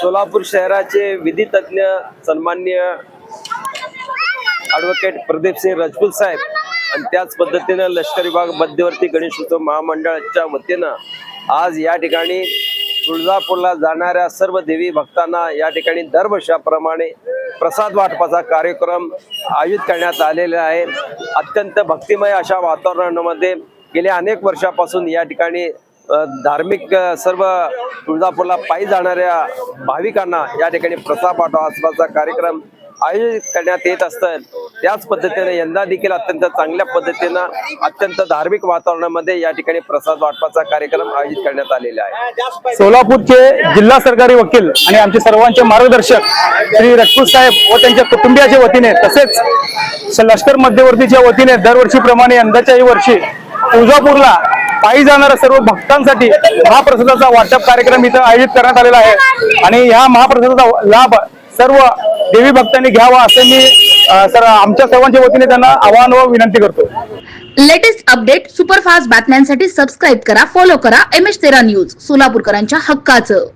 सोलापूर शहराचे विधी तज्ञ सन्मान्य ॲडव्होकेट प्रदीपसिंह राजपूत साहेब आणि त्याच पद्धतीनं लष्कर विभाग मध्यवर्ती गणेशोत्सव महामंडळाच्या वतीनं आज या ठिकाणी तुळजापूरला जाणाऱ्या सर्व देवी भक्तांना या ठिकाणी दरवर्षाप्रमाणे प्रसाद वाटपाचा कार्यक्रम आयोजित करण्यात आलेला आहे. अत्यंत भक्तिमय अशा वातावरणामध्ये गेल्या अनेक वर्षापासून या ठिकाणी धार्मिक सर्व तुळजापूरला पायी जाणाऱ्या भाविकांना या ठिकाणी प्रसाद वाटपाचा कार्यक्रम आयोजित करण्यात येत असतात त्याच पद्धतीने यंदा देखील अत्यंत चांगल्या पद्धतीनं अत्यंत धार्मिक वातावरणामध्ये या ठिकाणी प्रसाद वाटपाचा कार्यक्रम आयोजित करण्यात आलेला आहे. सोलापूरचे जिल्हा सरकारी वकील आणि आमचे सर्वांचे मार्गदर्शक श्री राजपूत साहेब व त्यांच्या कुटुंबियाच्या वतीने तसेच लष्कर मध्यवर्तीच्या वतीने दरवर्षीप्रमाणे यंदाच्याही वर्षी तुळजापूरला पायी जाणाऱ्या सर्व भक्तांसाठी महाप्रसादाचा वाटप कार्यक्रम इथं आयोजित करण्यात आलेला आहे. आणि ह्या महाप्रसादाचा लाभ सर्व देवी भक्तांनी घ्यावा असे मी सर आमच्या सर्वांच्या वतीने त्यांना आवाहन व विनंती करतो. लेटेस्ट अपडेट सुपरफास्ट बातम्यांसाठी सबस्क्राईब करा फॉलो करा एम एच तेरा न्यूज सोलापूरकरांच्या हक्काचं.